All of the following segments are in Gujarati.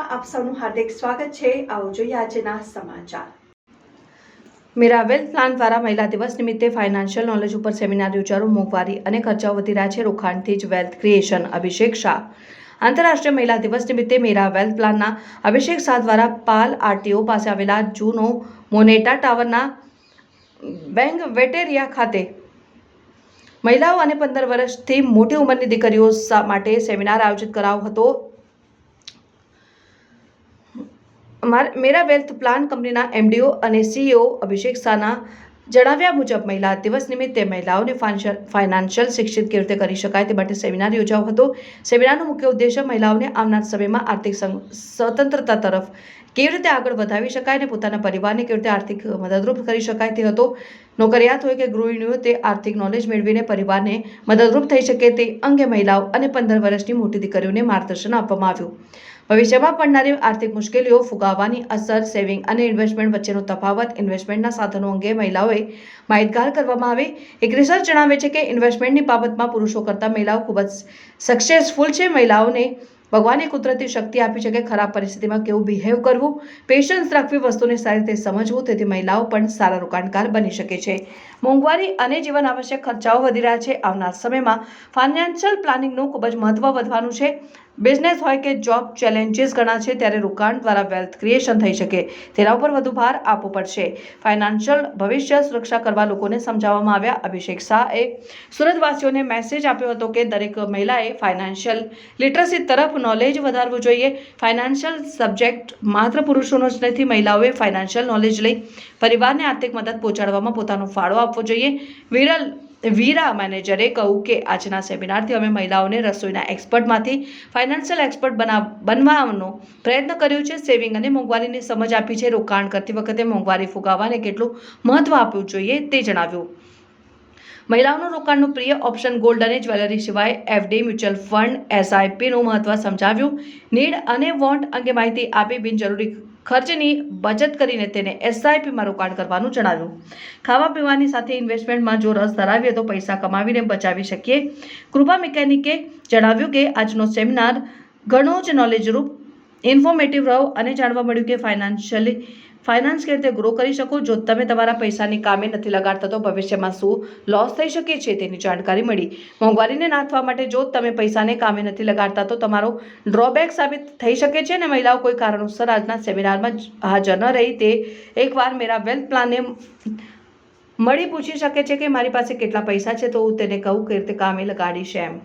ન્યૂઝમાં આપ સૌનું હાર્દિક સ્વાગત છે. આવો જોઈએ આજના સમાચાર. મેરા વેલ્થ પ્લાન દ્વારા મહિલા દિવસ નિમિત્તે ફાઇનાન્શિયલ નોલેજ ઉપર સેમિનાર યોજાયો. મોંઘવારી અને ખર્ચાઓ વધી રહ્યા છે. રોકાણથી જ વેલ્થ ક્રિએશન અભિષેક શાહ. આંતરરાષ્ટ્રીય મહિલા દિવસ નિમિત્તે મેરા વેલ્થ પ્લાનના અભિષેક શાહ દ્વારા પાલ આરટીઓ પાસે આવેલા જૂનો મોનેટા ટાવરના બેંગ વેટેરિયા ખાતે મહિલાઓ અને પંદર વર્ષથી મોટી ઉંમરની દીકરીઓ માટે સેમિનાર આયોજિત કરાયો હતો. માર- વેલ્થ પ્લાન કંપનીના એમડીઓ અને સીઈઓ અભિષેક શાહના જણાવ્યા મુજબ મહિલા દિવસ નિમિત્તે મહિલાઓને ફાઇનાન્શિયલ શિક્ષિત કેવી રીતે કરી શકાય તે માટે સેમિનાર યોજાયો હતો. સેમિનારનો મુખ્ય ઉદ્દેશ્ય મહિલાઓને આવનાર સમયમાં આર્થિક સ્વતંત્રતા તરફ કેવી રીતે આગળ વધાવી શકાય અને પોતાના પરિવારને કેવી રીતે આર્થિક મદદરૂપ કરી શકાય તે હતો. નોકરિયાત હોય કે ગૃહિણીઓ તે આર્થિક નોલેજ મેળવીને પરિવારને મદદરૂપ થઈ શકે તે અંગે મહિલાઓ અને પંદર વર્ષની મોટી દીકરીઓને માર્ગદર્શન આપવામાં આવ્યું. ભવિષ્યમાં પડનારી આર્થિક મુશ્કેલીઓ ફુગાવાની અસર, સેવિંગ અને ઇન્વેસ્ટમેન્ટ વચ્ચેનો તફાવત, ઇન્વેસ્ટમેન્ટના સાધનો અંગે મહિલાઓએ માહિતગાર કરવામાં આવે. એક રિસર્ચ જણાવે છે કે ઇન્વેસ્ટમેન્ટની બાબતમાં પુરુષો કરતાં મહિલાઓ ખૂબ જ સક્સેસફુલ છે. મહિલાઓને ભગવાને કુદરતી શક્તિ આપી છે કે ખરાબ પરિસ્થિતિમાં કેવું બિહેવ કરવું પેશન્સ રાખવી, વસ્તુને સારી રીતે સમજવું, તેથી મહિલાઓ પણ સારા રોકાણકાર બની શકે છે. મોંઘવારી અને જીવન આવશ્યક ખર્ચાઓ વધી રહ્યા છે. આવનાર સમયમાં ફાઇનાન્શિયલ પ્લાનિંગનું ખૂબ જ મહત્વ વધવાનું છે. બિઝનેસ હોય કે જોબ ચેલેન્જીસ ઘણા છે, ત્યારે રોકાણ દ્વારા વેલ્થ ક્રિએશન થઈ શકે. તેના ઉપર વધુ ભાર આપવો પડશે. ફાઇનાન્શિયલ ભવિષ્ય સુરક્ષા કરવા લોકોને સમજાવવામાં આવ્યા. અભિષેક શાહે સુરતવાસીઓને મેસેજ આપ્યો હતો કે દરેક મહિલાએ ફાઇનાન્શિયલ લિટરસી તરફ નોલેજ વધારવું જોઈએ. ફાઇનાન્શિયલ સબ્જેક્ટ માત્ર પુરુષોનો જ નથી, મહિલાઓએ ફાઇનાન્શિયલ નોલેજ લઈ પરિવારને આર્થિક મદદ પહોંચાડવામાં પોતાનો ફાળો આપવો જોઈએ. વિરલ વીરા મેનેજરે કહ્યું કે આજના સેમિનારથી અમે મહિલાઓને રસોઈના એક્સપર્ટમાંથી ફાઇનાન્શિયલ એક્સપર્ટ બના, બનવાનો પ્રયત્ન કર્યો છે. સેવિંગ અને મોંઘવારીની સમજ આપી છે. રોકાણ કરતી વખતે મોંઘવારી ફુગાવાને કેટલું મહત્વ આપવું જોઈએ તે જણાવ્યું. મહિલાઓનું રોકાણનું પ્રિય ઓપ્શન ગોલ્ડ અને જ્વેલરી સિવાય એફડી મ્યુચ્યુઅલ ફંડ એસઆઈપીનું મહત્વ સમજાવ્યું. નીડ અને વોન્ટ અંગે માહિતી આપી બિનજરૂરી ખર્ચની બચત કરીને તેને એસઆઈપીમાં રોકાણ કરવાનું જણાવ્યું. ખાવા પીવાની સાથે ઇન્વેસ્ટમેન્ટમાં જો રસ ધરાવીએ તો પૈસા કમાવીને બચાવી શકીએ. કૃપા મિકેનિકે જણાવ્યું કે આજનો સેમિનાર ઘણો જ નોલેજરૂપ ઇન્ફોર્મેટિવ રહ્યો અને જાણવા મળ્યું કે ફાઇનાન્શિયલી ફાઇનાન્સ કેવી રીતે ગ્રો કરી શકો? જો તમે તમારા પૈસાની કામે નથી લગાડતા, તો ભવિષ્યમાં શું લોસ થઈ શકે છે? તેની જાણકારી મળી. મોંઘવારીને નાથવા માટે જો તમે પૈસાને કામે નથી લગાડતા, તો તમારો ડ્રોબેક સાબિત થઈ શકે છે અને મહિલાઓ કોઈ કારણોસર આજના સેમિનારમાં હાજર ન રહી. તે એકવાર મેરા વેલ્થ પ્લાનને મળી પૂછી શકે છે કે મારી પાસે કેટલા પૈસા છે, તો હું તેને કહું કે રીતે કામે લગાડીશ એમ?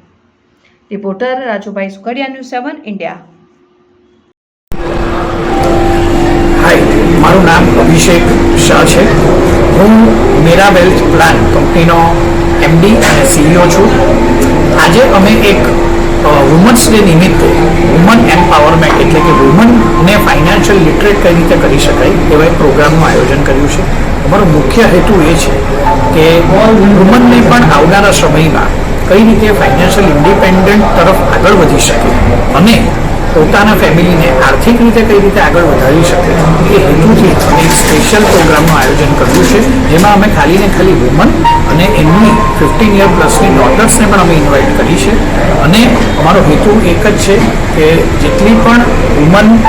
Reporter Rajubhai Sukhadiya news seven India hi મારું નામ અભિષેક શાહ છે. હું મેરા વેલ્થ પ્લાન કંપનીનો એમડી અને સીઈઓ છું. આજે અમે એક વુમન્સ ડે નિમિત્તે વુમન એમ્પાવરમેન્ટ એટલે કે વુમનને ફાઇનાન્શિયલ લિટરેટ કઈ રીતે કરી શકાય એવા એક પ્રોગ્રામનું આયોજન કર્યું છે. અમારો મુખ્ય હેતુ એ છે કે વુમનને પણ આવનારા સમયમાં કઈ રીતે ફાઇનાન્શિયલ ઇન્ડિપેન્ડન્ટ તરફ આગળ વધી શકે અને પોતાના ફેમિલીને આર્થિક રીતે કઈ રીતે આગળ વધારી શકે એ હેતુથી એક સ્પેશિયલ પ્રોગ્રામનું આયોજન કર્યું છે. જેમાં અમે ખાલી ને ખાલી વુમન અને એમની ફિફ્ટીન યર પ્લસની ડોટર્સને પણ અમે ઇન્વાઇટ કરી છે. અને અમારો હેતુ એક જ છે કે જેટલી પણ વુમન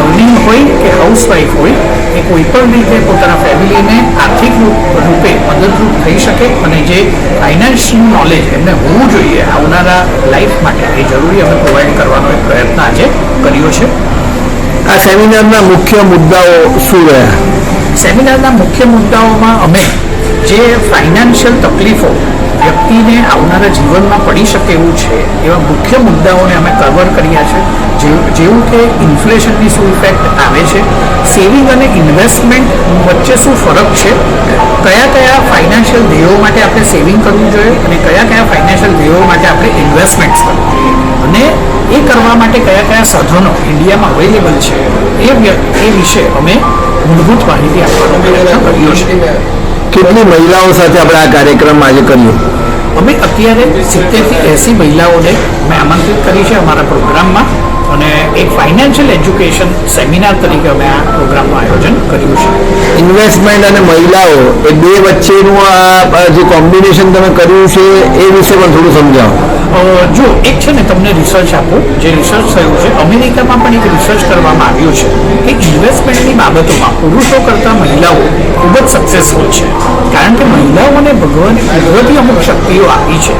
અર્નિંગ હોય કે હાઉસવાઈફ હોય, એ કોઈ પણ રીતે પોતાના ફેમિલીને આર્થિક રૂપ- રૂપે મદદરૂપ થઈ શકે અને જે ફાઇનાન્સનું નોલેજ એમને હોવું જોઈએ આવનારા લાઈફ માટે એ જરૂરી અમે પ્રોવાઈડ કરવાનો એક પ્રયત્ન આજે કર્યો છે. આ સેમિનારના મુખ્ય મુદ્દાઓ શું રહ્યા? સેમિનારના મુખ્ય મુદ્દાઓમાં અમે જે ફાઇનાન્શિયલ તકલીફો વ્યક્તિને આવનારા જીવનમાં પડી શકે એવું છે, એવા મુખ્ય મુદ્દાઓને અમે કવર કર્યા છે. જેવું કે ઇન્ફ્લેશનની શું ઇફેક્ટ આવે છે સેવિંગ અને ઇન્વેસ્ટમેન્ટ વચ્ચે શું ફરક છે, કયા કયા ફાઇનાન્શિયલ ધ્યેયો માટે આપણે સેવિંગ કરવું જોઈએ અને કયા કયા ફાઇનાન્શિયલ ધ્યેયો માટે આપણે ઇન્વેસ્ટમેન્ટ્સ કરવું જોઈએ. અને એ કરવા માટે કયા કયા સાધનો ઇન્ડિયામાં અવેલેબલ છે, એ એ વિશે અમે મૂળભૂત માહિતી આપવાનો પ્રયત્ન કર્યો છે. કેટલી મહિલાઓ સાથે આપણે આ કાર્યક્રમ આજે કર્યો? અમે અત્યારે સિત્તેરથી એંસી મહિલાઓને અમે આમંત્રિત કરી છે અમારા પ્રોગ્રામમાં. અને એક ફાઇનાન્શિયલ એજ્યુકેશન સેમિનાર તરીકે અમે આ પ્રોગ્રામનું આયોજન કર્યું છે. ઇન્વેસ્ટમેન્ટ અને મહિલાઓ એ બે વચ્ચેનું આ જે કોમ્બિનેશન તમે કર્યું છે એ વિશે પણ થોડું સમજાવો. જો એક છે ને તમને રિસર્ચ આપું. જે રિસર્ચ થયું છે અમેરિકામાં પણ એક રિસર્ચ કરવામાં આવ્યું છે કે ઇન્વેસ્ટમેન્ટની બાબતોમાં પુરુષો કરતાં મહિલાઓ ખૂબ જ સક્સેસફુલ છે. કારણ કે મહિલાઓને ભગવાને કુદરતી અમુક શક્તિઓ આપી છે.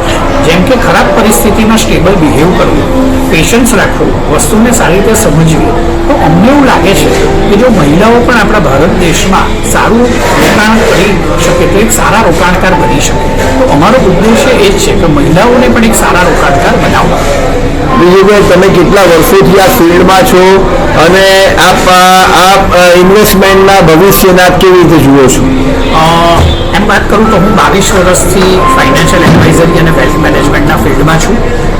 જેમ કે ખરાબ પરિસ્થિતિમાં સ્ટેબલ બિહેવ કરવું પેશન્સ રાખવું વસ્તુને સારી રીતે સમજવી તો અમને એવું લાગે છે કે જો મહિલાઓ પણ આપણા ભારત દેશમાં સારું રોકાણ કરી શકે તો એક સારા રોકાણકાર બની શકે. તો અમારો ઉદ્દેશ્ય એ જ છે કે મહિલાઓને પણ એક સારા રોકાણકાર બનાવવા. બીજું કે તમે કેટલા વર્ષોથી આ ફિલ્ડમાં છો અને આપ આ- આપ ઇન્વેસ્ટમેન્ટના ભવિષ્યને આપ કેવી રીતે જુઓ છો? એમ વાત કરું તો હું બાવીસ વર્ષથી ફાઇનાન્શિયલ એડવાઇઝરી અને વેલ્થ મેનેજમેન્ટના ફિલ્ડમાં છું.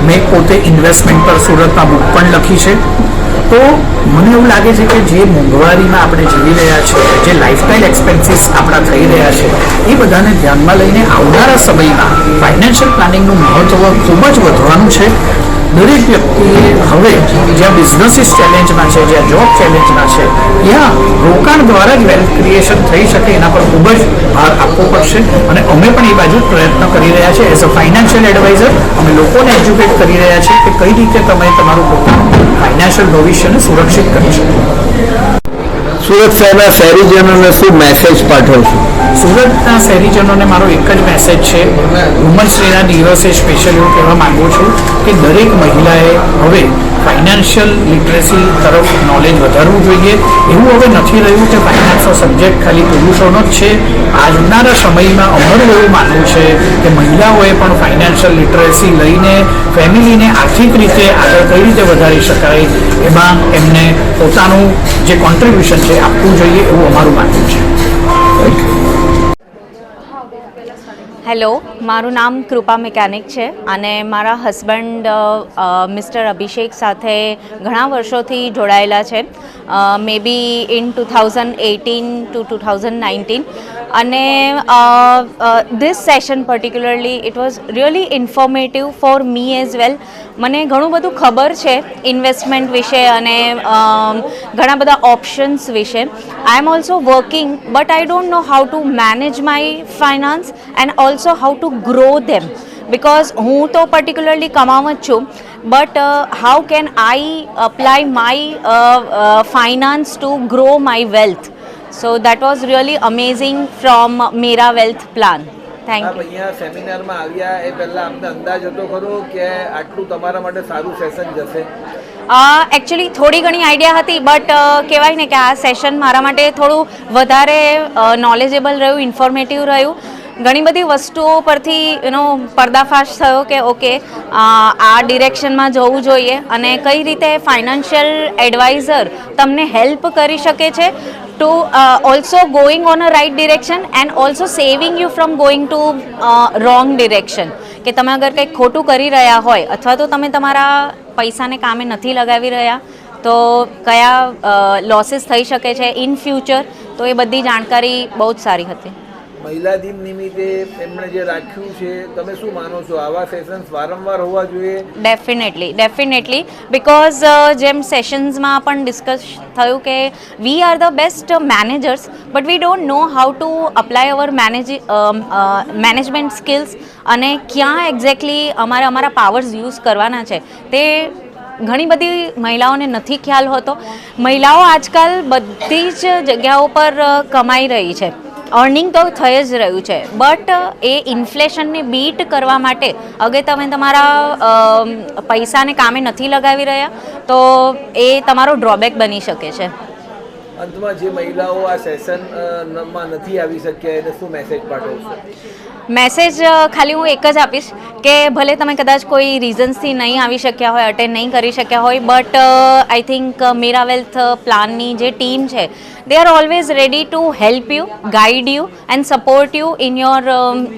મેં પોતે ઇન્વેસ્ટમેન્ટ પર સુરતમાં બુક પણ લખી છે. તો મને એવું લાગે છે કે જે મોંઘવારીમાં આપણે જીવી રહ્યા છીએ, જે લાઇફસ્ટાઇલ એક્સપેન્સીસ આપણા થઈ રહ્યા છે, એ બધાને ધ્યાનમાં લઈને આવનારા સમયમાં ફાઇનાન્શિયલ પ્લાનિંગનું મહત્ત્વ ખૂબ જ વધવાનું છે. દરેક વ્યક્તિએ હવે જ્યાં બિઝનેસીસ ચેલેન્જમાં છે, જ્યાં જોબ ચેલેન્જમાં છે, ત્યાં રોકાણ દ્વારા જ વેલ્થ ક્રિએશન થઈ શકે એના પર ખૂબ જ ભાર આપવો પડશે. અને અમે પણ એ બાજુ પ્રયત્ન કરી રહ્યા છીએ. એઝ અ ફાઇનાન્શિયલ એડવાઇઝર અમે લોકોને એજ્યુકેટ કરી રહ્યા છીએ કે કઈ રીતે તમે તમારું પોતાનું ફાઇનાન્શિયલ ભવિષ્યને સુરક્ષિત કરી શકો. સુરત શહેરના શહેરીજનોને શું મેસેજ પાઠવશો સુરતના શહેરીજનોને મારો એક જ મેસેજ છે. વુમન્સ ડેના દિવસે સ્પેશિયલ એવું કહેવા માગું છું કે દરેક મહિલાએ હવે ફાઇનાન્શિયલ લિટરેસી તરફ નોલેજ વધારવું જોઈએ. એવું હવે નથી રહ્યું કે ફાઇનાન્સનો સબ્જેક્ટ ખાલી પુરુષોનો જ છે. આજના સમયમાં અમારું એવું માનવું છે કે મહિલાઓએ પણ ફાઇનાન્શિયલ લિટરેસી લઈને ફેમિલીને આર્થિક રીતે આગળ કઈ રીતે વધારી શકાય, એમાં એમને પોતાનું જે કોન્ટ્રીબ્યુશન છે આપવું જોઈએ એવું અમારું માનવું છે. હેલો, મારું નામ કૃપા મિકેનિક છે અને મારા હસબન્ડ મિસ્ટર અભિષેક સાથે ઘણા વર્ષોથી જોડાયેલા છે. May be in two thousand eighteen to two thousand nineteen અને this session particularly it was really informative for me as well મને ઘણું બધું ખબર છે ઇન્વેસ્ટમેન્ટ વિશે અને ઘણા બધા ઓપ્શન્સ વિશે. I am also working but I don't know how to manage my finance and also how to grow them because હું તો પર્ટિક્યુલરલી કમાવ જ છું but how can I apply my finance to grow my wealth so that was really amazing from Mera wealth plan thank you અહીંયા સેમિનારમાં આવ્યા એ પહેલા આપને અંદાજ હતો ખરો કે આટલું તમારા માટે સારું સેશન જશે? એકચ્યુઅલી થોડી ઘણી આઈડિયા હતી બટ કહેવાય ને કે આ સેશન મારા માટે થોડું વધારે નોલેજેબલ રહ્યું ઇન્ફોર્મેટિવ રહ્યું. ઘણી બધી વસ્તુઓ પરથી એનો પર્દાફાશ થયો કે ઓકે આ ડિરેક્શનમાં જવું જોઈએ અને કઈ રીતે ફાઇનાન્શિયલ એડવાઇઝર તમને હેલ્પ કરી શકે છે. To also on on a right direction and saving saving you from to to wrong direction કે તમે અગર કંઈક ખોટું કરી રહ્યા હોય, અથવા તો તમે તમારા પૈસાને કામે નથી લગાવી રહ્યા, તો કયા લોસીસ થઈ શકે છે ઇન ફ્યુચર તો એ બધી જાણકારી બહુ જ સારી હતી. મહિલા દિન નિમિત્તે એમણે જે રાખ્યું છે, તમે શું માનો છો? આવા સેશન્સ વારંવાર હોવા જોઈએ? ડેફિનેટલી ડેફિનેટલી બિકોઝ જેમ સેશન્સમાં પણ ડિસ્કસ થયું કે we are the best managers but we don't know how to apply our manage management skills અને ક્યાં એક્ઝેક્ટલી અમારે અમારા પાવર્સ યુઝ કરવાના છે. તે ઘણી બધી મહિલાઓને નથી ખ્યાલ હોતો. મહિલાઓ આજકાલ બધી જ જગ્યાઓ પર કમાઈ રહી છે. અર્નિંગ તો થઈ જ રહ્યું છે. બટ એ ઇન્ફ્લેશનને બીટ કરવા માટે અગર તમે તમારા પૈસાને કામે નથી લગાવી રહ્યા, તો એ તમારો ડ્રોબેક બની શકે છે. અંતમાં જે મહિલાઓ આ સેશનમાં નથી આવી શક્યા, એને શું મેસેજ પાઠવશો મેસેજ ખાલી હું એક જ આપીશ કે ભલે તમે કદાચ કોઈ રીઝન્સથી નહીં આવી શક્યા હોય અટેન્ડ નહીં કરી શક્યા હોય but I think Mera wealth પ્લાનની જે ટીમ છે they are always ready to help you guide you and support you in your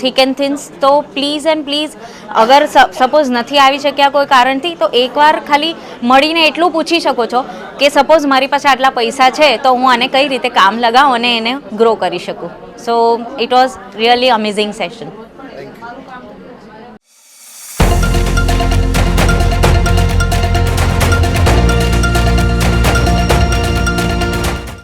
thick and thins તો પ્લીઝ એન્ડ પ્લીઝ અગર સપોઝ નથી આવી શક્યા કોઈ કારણથી, તો એકવાર ખાલી મળીને એટલું પૂછી શકો છો. કે સપોઝ મારી પાસે આટલા પૈસા છે, તો હું આને કઈ રીતે કામ લગાવું અને એને ગ્રો કરી શકું? So it was really amazing session